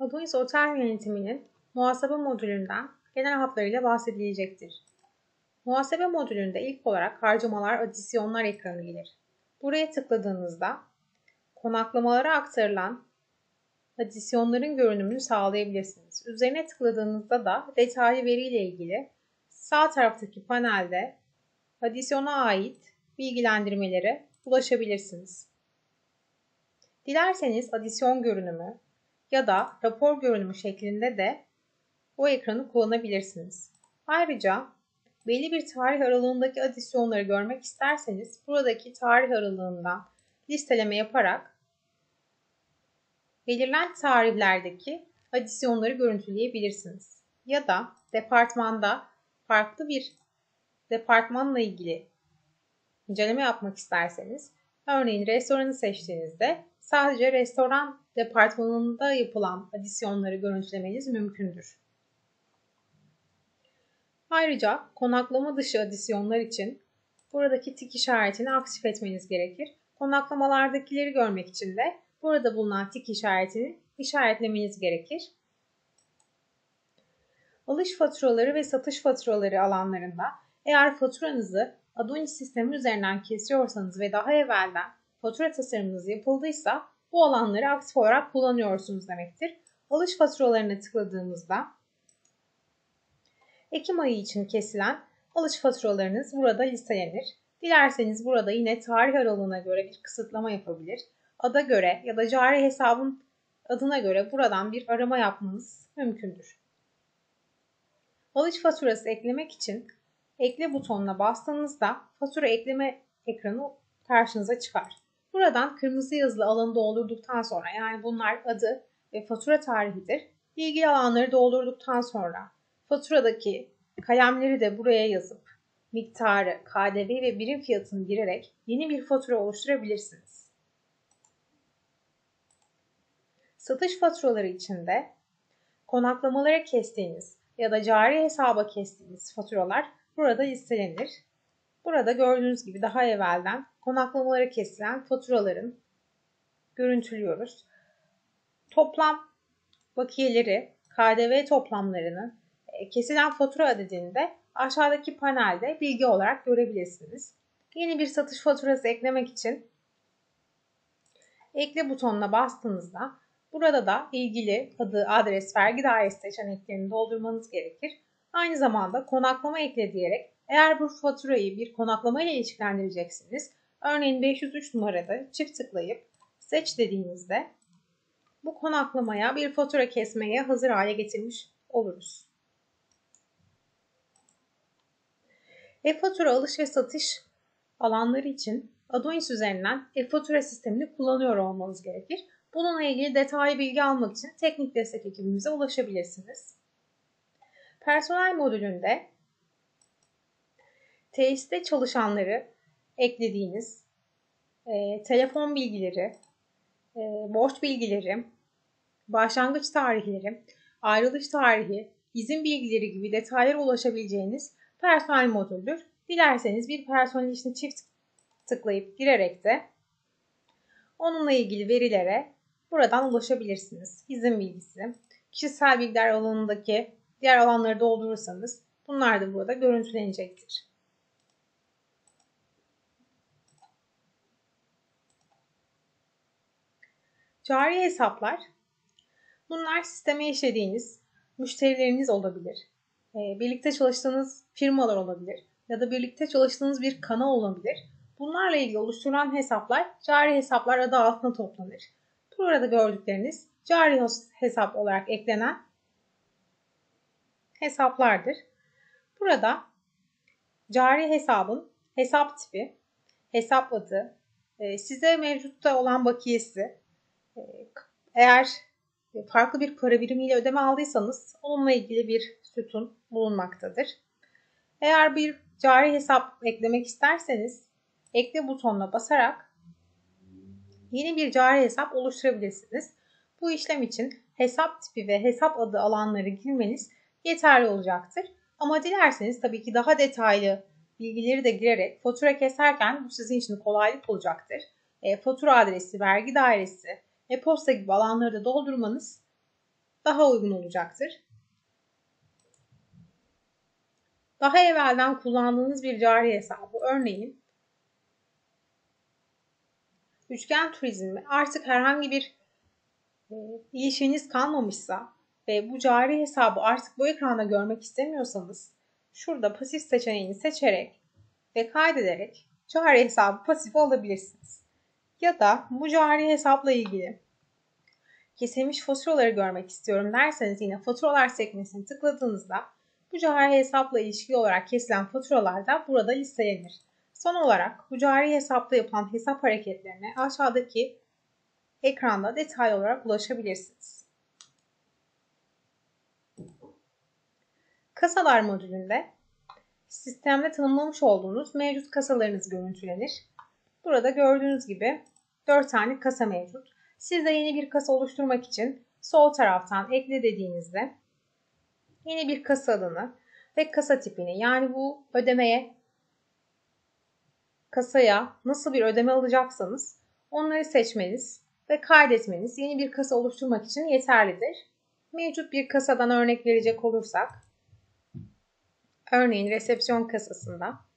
Adonis Otel Yönetimi'nin muhasebe modülünden genel hatlarıyla bahsedilecektir. Muhasebe modülünde ilk olarak harcamalar, adisyonlar ekranı gelir. Buraya tıkladığınızda konaklamalara aktarılan adisyonların görünümünü sağlayabilirsiniz. Üzerine tıkladığınızda da detaylı veriyle ilgili sağ taraftaki panelde adisyona ait bilgilendirmelere ulaşabilirsiniz. Dilerseniz adisyon görünümü ya da rapor görünümü şeklinde de o ekranı kullanabilirsiniz. Ayrıca belli bir tarih aralığındaki adisyonları görmek isterseniz buradaki tarih aralığından listeleme yaparak belirlen tarihlerdeki adisyonları görüntüleyebilirsiniz. Ya da departmanda farklı bir departmanla ilgili inceleme yapmak isterseniz, örneğin restoranı seçtiğinizde sadece restoran departmanında yapılan adisyonları görüntülemeniz mümkündür. Ayrıca konaklama dışı adisyonlar için buradaki tik işaretini aktif etmeniz gerekir. Konaklamalardakileri görmek için de burada bulunan tik işaretini işaretlemeniz gerekir. Alış faturaları ve satış faturaları alanlarında eğer faturanızı Adonis sistemi üzerinden kesiyorsanız ve daha evvelden fatura tasarımınız yapıldıysa bu alanları aktif olarak kullanıyorsunuz demektir. Alış faturalarına tıkladığımızda Ekim ayı için kesilen alış faturalarınız burada listelenir. Dilerseniz burada yine tarih aralığına göre bir kısıtlama yapabilir. Ada göre ya da cari hesabın adına göre buradan bir arama yapmanız mümkündür. Alış faturası eklemek için ekle butonuna bastığınızda fatura ekleme ekranı karşınıza çıkar. Buradan kırmızı yazılı alanı doldurduktan sonra yani bunlar adı ve fatura tarihidir. İlgili alanları doldurduktan sonra faturadaki kalemleri de buraya yazıp miktarı, KDV ve birim fiyatını girerek yeni bir fatura oluşturabilirsiniz. Satış faturaları için de konaklamalara kestiğiniz ya da cari hesaba kestiğiniz faturalar burada listelenir. Burada gördüğünüz gibi daha evvelden konaklamalara kesilen faturaların görüntülüyoruz. Toplam bakiyeleri, KDV toplamlarını e, kesilen fatura adedinde aşağıdaki panelde bilgi olarak görebilirsiniz. Yeni bir satış faturası eklemek için ekle butonuna bastığınızda burada da ilgili adı, adres, vergi dairesi seçeneklerini doldurmanız gerekir. Aynı zamanda konaklama ekle diyerek eğer bu faturayı bir konaklama ile ilişkilendireceksiniz, örneğin 503 numarada çift tıklayıp seç dediğinizde bu konaklamaya bir fatura kesmeye hazır hale getirmiş oluruz. E-fatura alış ve satış alanları için Adonis üzerinden e-fatura sistemini kullanıyor olmanız gerekir. Bununla ilgili detaylı bilgi almak için teknik destek ekibimize ulaşabilirsiniz. Personel modülünde tesiste çalışanları eklediğiniz e, telefon bilgileri, e, borç bilgileri, başlangıç tarihleri, ayrılış tarihi, izin bilgileri gibi detaylara ulaşabileceğiniz personel modüldür. Dilerseniz bir personel içine çift tıklayıp girerek de onunla ilgili verilere buradan ulaşabilirsiniz. İzin bilgisi, kişisel bilgiler alanındaki diğer alanları doldurursanız bunlar da burada görüntülenecektir. Cari hesaplar. Bunlar sisteme işlediğiniz müşterileriniz olabilir. Ee, birlikte çalıştığınız firmalar olabilir ya da birlikte çalıştığınız bir kanal olabilir. Bunlarla ilgili oluşturulan hesaplar cari hesaplar adı altında toplanır. Burada gördükleriniz cari hesap olarak eklenen hesaplardır. Burada cari hesabın hesap tipi, hesap adı, e, size mevcutta olan bakiyesi, eğer farklı bir para birimiyle ödeme aldıysanız onunla ilgili bir sütun bulunmaktadır. Eğer bir cari hesap eklemek isterseniz ekle butonuna basarak yeni bir cari hesap oluşturabilirsiniz. Bu işlem için hesap tipi ve hesap adı alanları girmeniz yeterli olacaktır. Ama dilerseniz tabii ki daha detaylı bilgileri de girerek fatura keserken bu sizin için kolaylık olacaktır. E, fatura adresi, vergi dairesi, e-posta gibi alanları da doldurmanız daha uygun olacaktır. Daha evvelden kullandığınız bir cari hesabı örneğin üçgen turizmi artık herhangi bir e, ilişkiniz kalmamışsa ve bu cari hesabı artık bu ekranda görmek istemiyorsanız şurada pasif seçeneğini seçerek ve kaydederek cari hesabı pasif alabilirsiniz. Ya da bu cari hesapla ilgili kesilmiş faturaları görmek istiyorum derseniz yine faturalar sekmesini tıkladığınızda bu cari hesapla ilişkili olarak kesilen faturalar da burada listelenir. Son olarak bu cari hesapta yapılan hesap hareketlerine aşağıdaki ekranda detaylı olarak ulaşabilirsiniz. Kasalar modülünde sistemde tanımlamış olduğunuz mevcut kasalarınız görüntülenir. Burada gördüğünüz gibi 4 tane kasa mevcut. Siz de yeni bir kasa oluşturmak için sol taraftan ekle dediğinizde yeni bir kasa adını ve kasa tipini yani bu ödemeye kasaya nasıl bir ödeme alacaksanız onları seçmeniz ve kaydetmeniz yeni bir kasa oluşturmak için yeterlidir. Mevcut bir kasadan örnek verecek olursak örneğin resepsiyon kasasında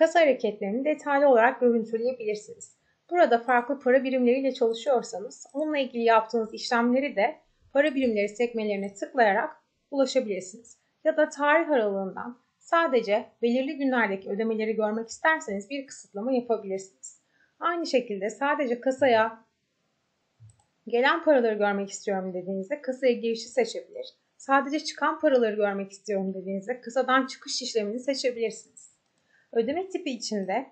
kasa hareketlerini detaylı olarak görüntüleyebilirsiniz. Burada farklı para birimleriyle çalışıyorsanız onunla ilgili yaptığınız işlemleri de para birimleri sekmelerine tıklayarak ulaşabilirsiniz. Ya da tarih aralığından sadece belirli günlerdeki ödemeleri görmek isterseniz bir kısıtlama yapabilirsiniz. Aynı şekilde sadece kasaya gelen paraları görmek istiyorum dediğinizde kasaya girişi seçebilir. Sadece çıkan paraları görmek istiyorum dediğinizde kasadan çıkış işlemini seçebilirsiniz. Ödeme tipi içinde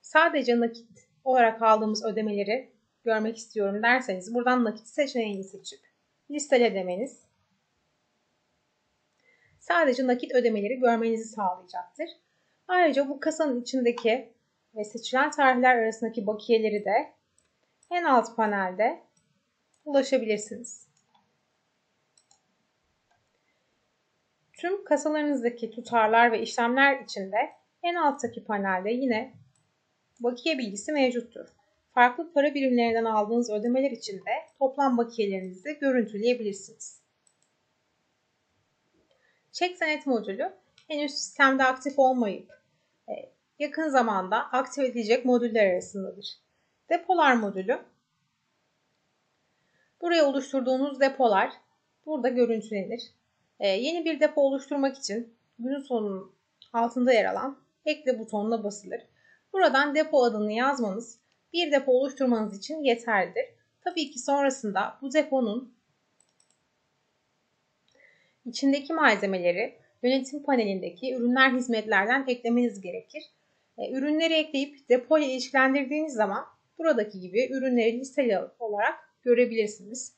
sadece nakit olarak aldığımız ödemeleri görmek istiyorum derseniz buradan nakit seçeneğini seçip listele demeniz sadece nakit ödemeleri görmenizi sağlayacaktır. Ayrıca bu kasanın içindeki ve seçilen tarihler arasındaki bakiyeleri de en alt panelde ulaşabilirsiniz. Tüm kasalarınızdaki tutarlar ve işlemler içinde en alttaki panelde yine bakiye bilgisi mevcuttur. Farklı para birimlerinden aldığınız ödemeler için de toplam bakiyelerinizi görüntüleyebilirsiniz. Çek senet modülü henüz sistemde aktif olmayıp e, yakın zamanda aktif edilecek modüller arasındadır. Depolar modülü Buraya oluşturduğunuz depolar burada görüntülenir. Ee, yeni bir depo oluşturmak için günün sonunun altında yer alan ekle butonuna basılır. Buradan depo adını yazmanız bir depo oluşturmanız için yeterlidir. Tabii ki sonrasında bu deponun içindeki malzemeleri yönetim panelindeki ürünler hizmetlerden eklemeniz gerekir. E, ürünleri ekleyip depo ile ilişkilendirdiğiniz zaman buradaki gibi ürünleri listeli olarak görebilirsiniz.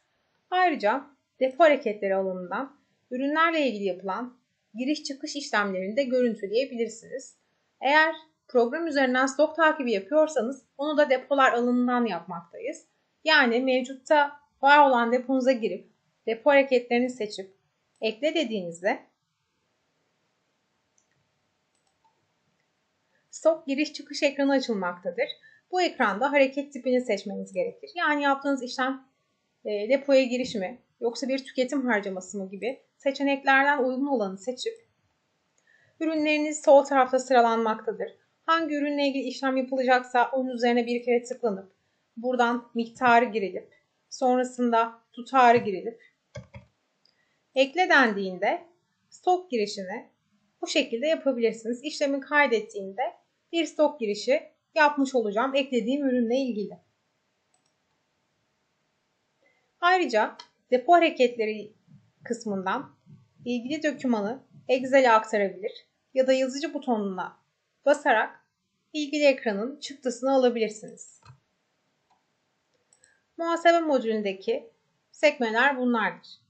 Ayrıca depo hareketleri alanından ürünlerle ilgili yapılan giriş çıkış işlemlerini de görüntüleyebilirsiniz. Eğer program üzerinden stok takibi yapıyorsanız onu da depolar alanından yapmaktayız. Yani mevcutta var olan deponuza girip depo hareketlerini seçip ekle dediğinizde stok giriş çıkış ekranı açılmaktadır. Bu ekranda hareket tipini seçmeniz gerekir. Yani yaptığınız işlem e, depoya giriş mi yoksa bir tüketim harcaması mı gibi seçeneklerden uygun olanı seçip ürünleriniz sol tarafta sıralanmaktadır. Hangi ürünle ilgili işlem yapılacaksa onun üzerine bir kere tıklanıp buradan miktarı girilip sonrasında tutarı girilip ekle dendiğinde stok girişini bu şekilde yapabilirsiniz. İşlemi kaydettiğinde bir stok girişi yapmış olacağım eklediğim ürünle ilgili. Ayrıca depo hareketleri kısmından ilgili dokümanı Excel'e aktarabilir ya da yazıcı butonuna basarak ilgili ekranın çıktısını alabilirsiniz. Muhasebe modülündeki sekmeler bunlardır.